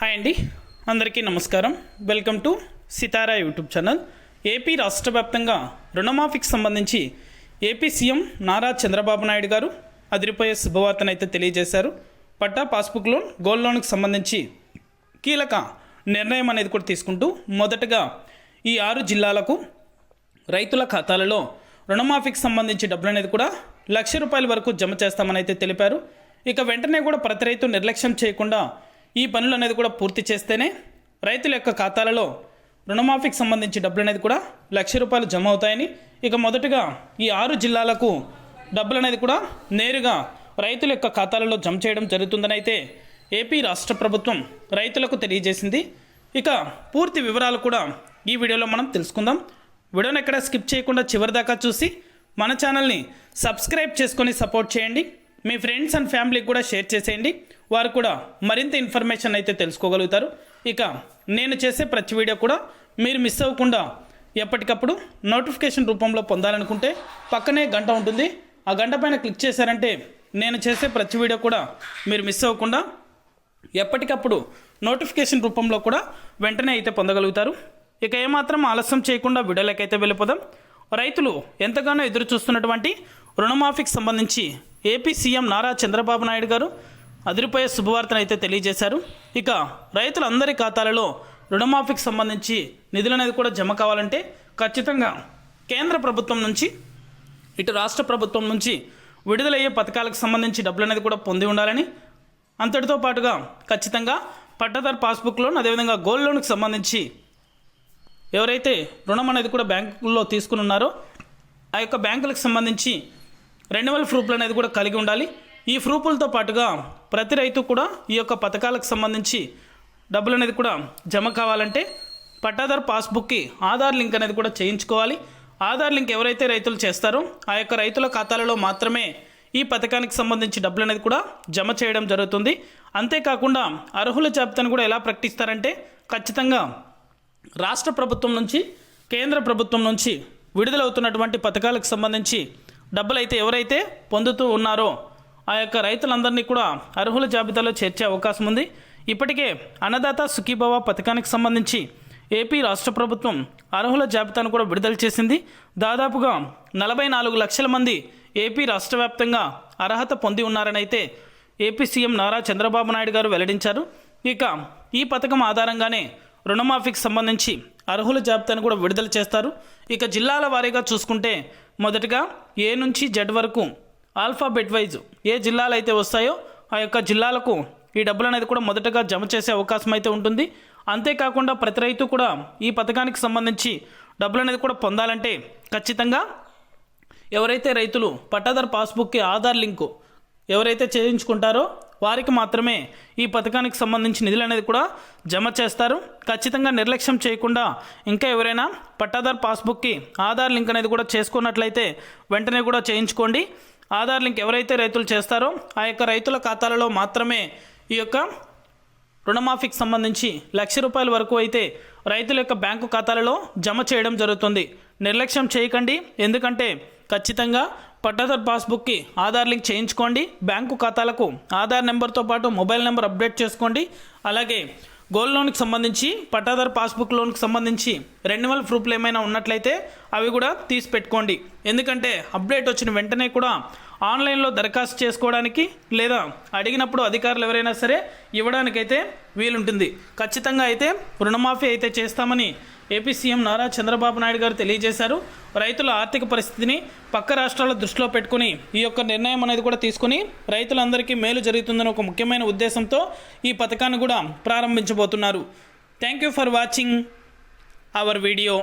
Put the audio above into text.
Hi అండి. అందరికీ నమస్కారం. Welcome to Sitara YouTube channel. AP రాష్ట్ర వ్యాప్తంగా రుణమాఫీకి సంబంధించి ఏపీ సీఎం నారా చంద్రబాబు నాయుడు గారు అదిరిపోయే శుభవార్తను అయితే తెలియజేశారు. పట్టా పాస్బుక్ లోన్ గోల్డ్ లోన్కి సంబంధించి కీలక నిర్ణయం అనేది కూడా తీసుకుంటూ మొదటగా ఈ ఆరు జిల్లాలకు రైతుల ఖాతాలలో రుణమాఫీకి సంబంధించి డబ్బులు అనేది కూడా లక్ష రూపాయల వరకు జమ చేస్తామని అయితే తెలిపారు. ఇక వెంటనే కూడా ప్రతి రైతు నిర్లక్ష్యం చేయకుండా ఈ పనులు అనేది కూడా పూర్తి చేస్తేనే రైతుల యొక్క ఖాతాలలో రుణమాఫీకి సంబంధించి డబ్బులు అనేది కూడా లక్ష రూపాయలు జమ అవుతాయని ఇక మొదటగా ఈ ఆరు జిల్లాలకు డబ్బులు అనేది కూడా నేరుగా రైతుల యొక్క ఖాతాలలో జమ చేయడం జరుగుతుందని అయితే ఏపీ రాష్ట్ర ప్రభుత్వం రైతులకు తెలియజేసింది. ఇక పూర్తి వివరాలు కూడా ఈ వీడియోలో మనం తెలుసుకుందాం. వీడియోని ఎక్కడ స్కిప్ చేయకుండా చివరి దాకా చూసి మన ఛానల్ని సబ్స్క్రైబ్ చేసుకొని సపోర్ట్ చేయండి. మీ ఫ్రెండ్స్ అండ్ ఫ్యామిలీకి కూడా షేర్ చేసేయండి. వారు కూడా మరింత ఇన్ఫర్మేషన్ అయితే తెలుసుకోగలుగుతారు. ఇక నేను చేసే ప్రతి వీడియో కూడా మీరు మిస్ అవ్వకుండా ఎప్పటికప్పుడు నోటిఫికేషన్ రూపంలో పొందాలనుకుంటే పక్కనే గంట ఉంటుంది. ఆ గంట పైన క్లిక్ చేశారంటే నేను చేసే ప్రతి వీడియో కూడా మీరు మిస్ అవ్వకుండా ఎప్పటికప్పుడు నోటిఫికేషన్ రూపంలో కూడా వెంటనే అయితే పొందగలుగుతారు. ఇక ఏమాత్రం ఆలస్యం చేయకుండా వీడియోలకైతే వెళ్ళిపోదాం. రైతులు ఎంతగానో ఎదురు చూస్తున్నటువంటి రుణమాఫీకి సంబంధించి ఏపీ సీఎం నారా చంద్రబాబు నాయుడు గారు అదిరిపోయే శుభవార్తను అయితే తెలియజేశారు. ఇక రైతులందరి ఖాతాలలో రుణమాఫీకి సంబంధించి నిధులు అనేది కూడా జమ కావాలంటే ఖచ్చితంగా కేంద్ర ప్రభుత్వం నుంచి ఇటు రాష్ట్ర ప్రభుత్వం నుంచి విడుదలయ్యే పథకాలకు సంబంధించి డబ్బులు అనేది కూడా పొంది ఉండాలని అంతటితో పాటుగా ఖచ్చితంగా పట్టాదారు పాస్బుక్ లోన్ అదేవిధంగా గోల్డ్ లోన్కి సంబంధించి ఎవరైతే రుణం అనేది కూడా బ్యాంకుల్లో తీసుకుని ఉన్నారో ఆ యొక్క బ్యాంకులకు సంబంధించి రెన్యువల్ ప్రూఫ్లు అనేది కూడా కలిగి ఉండాలి. ఈ ప్రూఫ్లతో పాటుగా ప్రతి రైతు కూడా ఈ యొక్క పథకాలకు సంబంధించి డబ్బులు అనేది కూడా జమ కావాలంటే పట్టాదారు పాస్బుక్కి ఆధార్ లింక్ అనేది కూడా చేయించుకోవాలి. ఆధార్ లింక్ ఎవరైతే రైతులు చేస్తారో ఆ యొక్క రైతుల ఖాతాలలో మాత్రమే ఈ పథకానికి సంబంధించి డబ్బులు అనేది కూడా జమ చేయడం జరుగుతుంది. అంతేకాకుండా అర్హుల జాబితాను కూడా ఎలా ప్రకటిస్తారంటే ఖచ్చితంగా రాష్ట్ర ప్రభుత్వం నుంచి కేంద్ర ప్రభుత్వం నుంచి విడుదలవుతున్నటువంటి పథకాలకు సంబంధించి డబ్బులు అయితే ఎవరైతే పొందుతూ ఉన్నారో ఆ యొక్క రైతులందరినీ కూడా అర్హుల జాబితాలో చేర్చే అవకాశం ఉంది. ఇప్పటికే అన్నదాత సుఖీభవ పథకానికి సంబంధించి ఏపీ రాష్ట్ర ప్రభుత్వం అర్హుల జాబితాను కూడా విడుదల చేసింది. దాదాపుగా నలభై నాలుగు లక్షల మంది ఏపీ రాష్ట్ర వ్యాప్తంగా అర్హత పొంది ఉన్నారని అయితే ఏపీ సీఎం నారా చంద్రబాబు నాయుడు గారు వెల్లడించారు. ఇక ఈ పథకం ఆధారంగానే రుణమాఫీకి సంబంధించి అర్హుల జాబితాను కూడా విడుదల చేస్తారు. ఇక జిల్లాల వారీగా చూసుకుంటే మొదటగా ఏ నుంచి జెడ్ వరకు ఆల్ఫాబెట్ వైజ్ ఏ జిల్లాలు అయితే వస్తాయో ఆ యొక్క జిల్లాలకు ఈ డబ్బులు అనేది కూడా మొదటగా జమ చేసే అవకాశం అయితే ఉంటుంది. అంతేకాకుండా ప్రతి రైతు కూడా ఈ పథకానికి సంబంధించి డబ్బులు అనేది కూడా పొందాలంటే ఖచ్చితంగా ఎవరైతే రైతులు పట్టాదారు పాస్బుక్కి ఆధార్ లింకు ఎవరైతే చేయించుకుంటారో వారికి మాత్రమే ఈ పథకానికి సంబంధించి నిధులు అనేది కూడా జమ చేస్తారు. ఖచ్చితంగా నిర్లక్ష్యం చేయకుండా ఇంకా ఎవరైనా పట్టాదార్ పాస్బుక్కి ఆధార్ లింక్ అనేది కూడా చేసుకున్నట్లయితే వెంటనే కూడా చేయించుకోండి. ఆధార్ లింక్ ఎవరైతే రైతులు చేస్తారో ఆ యొక్క రైతుల ఖాతాలలో మాత్రమే ఈ యొక్క రుణమాఫీకి సంబంధించి లక్ష రూపాయల వరకు అయితే రైతుల యొక్క బ్యాంకు ఖాతాలలో జమ చేయడం జరుగుతుంది. నిర్లక్ష్యం చేయకండి. ఎందుకంటే ఖచ్చితంగా పట్టాదారు పాస్బుక్కి ఆధార్ లింక్ చేయించుకోండి. బ్యాంకు ఖాతాలకు ఆధార్ నెంబర్తో పాటు మొబైల్ నెంబర్ అప్డేట్ చేసుకోండి. అలాగే గోల్డ్ లోన్కి సంబంధించి పట్టాదారు పాస్బుక్ లోన్కి సంబంధించి రెన్యువల్ ప్రూఫ్లు ఏమైనా ఉన్నట్లయితే అవి కూడా తీసి పెట్టుకోండి. ఎందుకంటే అప్డేట్ వచ్చిన వెంటనే కూడా ఆన్లైన్లో దరఖాస్తు చేసుకోవడానికి లేదా అడిగినప్పుడు అధికారులు ఎవరైనా సరే ఇవ్వడానికైతే వీలుంటుంది. ఖచ్చితంగా అయితే రుణమాఫీ అయితే చేస్తామని ఏపీ సీఎం నారా చంద్రబాబు నాయుడు గారు తెలియజేశారు. రైతుల ఆర్థిక పరిస్థితిని పక్క రాష్ట్రాల దృష్టిలో పెట్టుకుని ఈ యొక్క నిర్ణయం అనేది కూడా తీసుకుని రైతులందరికీ మేలు జరుగుతుందని ఒక ముఖ్యమైన ఉద్దేశంతో ఈ పథకాన్ని కూడా ప్రారంభించబోతున్నారు. Thank you for watching our video.